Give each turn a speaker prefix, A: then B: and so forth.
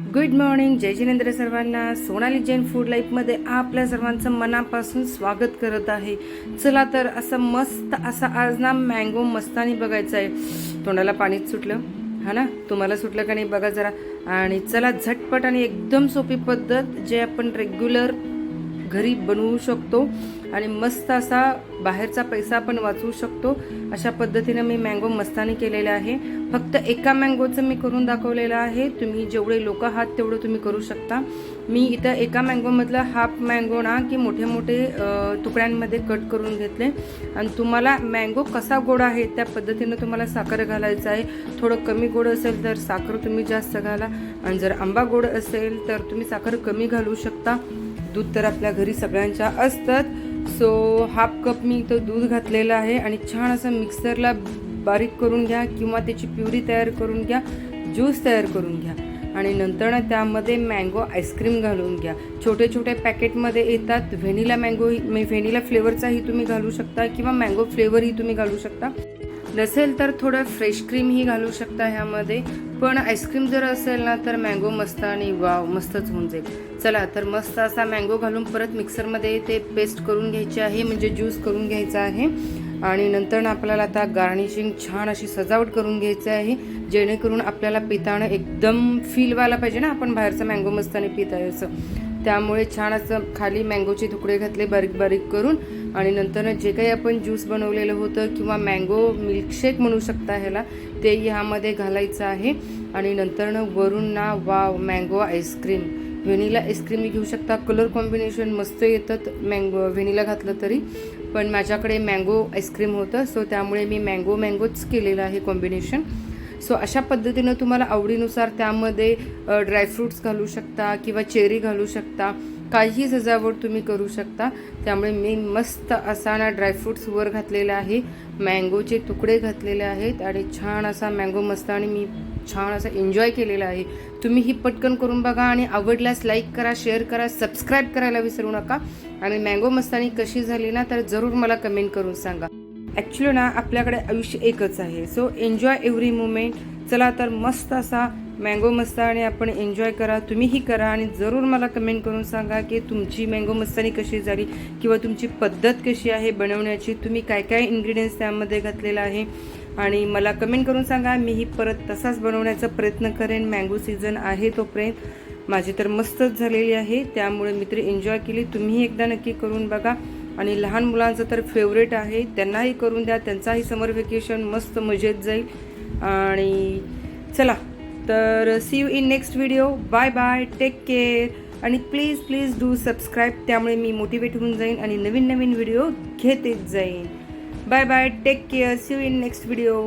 A: Good morning जय जिनेंद्र सर्वांना. Sonali Jain food लाईफमध्ये आपल्या सर्वांचं मनापासून स्वागत करत आहे. चला तर असं मस्त असा आज ना मँगो मस्तानी बघायचा आहे. तोंडाला पाणीच सुटलं. हा ना? तुम्हाला सुटलं का नाही बघा जरा. आणि चला झटपट आणि एकदम सोपी पद्धत जे आपण रेग्युलर घरी बनवू शकतो आणि मस्त असा बाहेरचा पैसा पण वाचवू शकतो. अशा पद्धतीनं मी मँगो मस्तानी केलेला आहे. फक्त एका मँगोचं मी करून दाखवलेलं आहे. तुम्ही जेवढे लोक आहात तेवढं तुम्ही करू शकता. मी इथं एका मँगोमधला हाफ मँगो ना की मोठे मोठे तुकड्यांमध्ये कट करून घेतले. आणि तुम्हाला मँगो कसा गोड आहे त्या पद्धतीनं तुम्हाला साखर घालायचं आहे. थोडं कमी गोड असेल तर साखर तुम्ही जास्त घाला. आणि जर आंबा गोड असेल तर तुम्ही साखर कमी घालू शकता. दूध तर आपल्या घरी सगळ्यांच्या असतात. सो हाफ कप मी इथं दूध घातलेलं आहे आणि छान असं मिक्सरला बारीक करून घ्या किंवा त्याची प्युरी तयार करून घ्या ज्यूस तयार करून घ्या. आणि नंतर त्यामध्ये मँगो आईस्क्रीम घालून घ्या. छोटे छोटे पॅकेटमध्ये येतात. व्हेनिला मँगो व्हेनिला फ्लेवरचाही तुम्ही घालू शकता किंवा मँगो फ्लेवरही तुम्ही घालू शकता. नसेल तर थोडं फ्रेश क्रीमही घालू शकता ह्यामध्ये. पण आईस्क्रीम जर असेल ना तर मँगो मस्त आणि वाव मस्तच होऊन जाईल. चला तर मस्त असा मँगो घालून परत मिक्सरमध्ये ते पेस्ट करून घ्यायचे आहे म्हणजे ज्यूस करून घ्यायचा आहे. आणि नंतर आपल्याला आता गार्निशिंग छान अशी सजावट करून घ्यायची आहे जेणेकरून आपल्याला पिताना एकदम फील व्हायला पाहिजे ना आपण बाहेरचं मँगो मस्ताने आणि आहे असं त्यामुळे छान असं खाली मँगोचे तुकडे घातले बारीक बारीक करून आणि नंतर जे काही आपण ज्यूस बनवलेलं होतं किंवा मँगो मिल्कशेक म्हणू शकता ह्याला ते ह्यामध्ये घालायचं आहे. आणि नंतरनं वरून ना wow mango ice cream vanilla ice cream घेऊ शकता. कलर कॉम्बिनेशन मस्त येतात. मँगो व्हेनिला घातलं तरी. पण माझ्याकडे मँगो आईस्क्रीम होतं. सो त्यामुळे मी मँगो मँगोच केलेलं आहे कॉम्बिनेशन सो अशा पद्धतीनं तुम्हाला आवडीनुसार त्यामध्ये ड्रायफ्रूट्स घालू शकता किंवा चेरी घालू शकता. काही सजावट तुम्ही करू शकता. त्यामुळे मी मस्त असा ना ड्रायफ्रूट्स वर घातलेला आहे. मँगोचे तुकडे घातलेले आहेत आणि छान असा मँगो मस्त आणि मी छान असा एन्जॉय केलेला आहे. तुम्ही ही पटकन करून बघा आणि आवडल्यास लाईक करा शेअर करा सबस्क्राईब करायला विसरू नका. आणि मँगो मस्तानी कशी झाली ना तर जरूर मला कमेंट करून सांगा. ॲक्च्युली ना आपल्याकडे आयुष्य एकच आहे. सो एन्जॉय एव्हरी मुमेंट चला तर मस्त असा मँगो मस्तानी आपण एन्जॉय करा तुम्हीही करा आणि जरूर मला कमेंट करून सांगा की तुमची मँगो मस्तानी कशी झाली किंवा तुमची पद्धत कशी आहे बनवण्याची तुम्ही काय काय इन्ग्रेडियंट्स त्यामध्ये घातलेलं आहे आणि मला कमेंट करून सांगा मीही परत तसाच बनवण्याचा प्रयत्न करेन. मँगो सीझन आहे तोपर्यंत. माझी तर मस्तच झालेली आहे. त्यामुळे मी तर एन्जॉय केली. तुम्ही एकदा नक्की करून बघा. आणि लहान मुलांचं तर फेवरेट आहे. त्यांनाही करून द्या. त्यांचाही समर व्हेकेशन मस्त मजेत जाईल. आणि चला. तर see you in next video bye bye take care आणि प्लीज प्लीज डू सबस्क्राईब त्यामुळे मी मोटिवेट होऊन जाईन आणि नवीन नवीन व्हिडिओ घेत येत जाईन. Bye bye take care see you in next video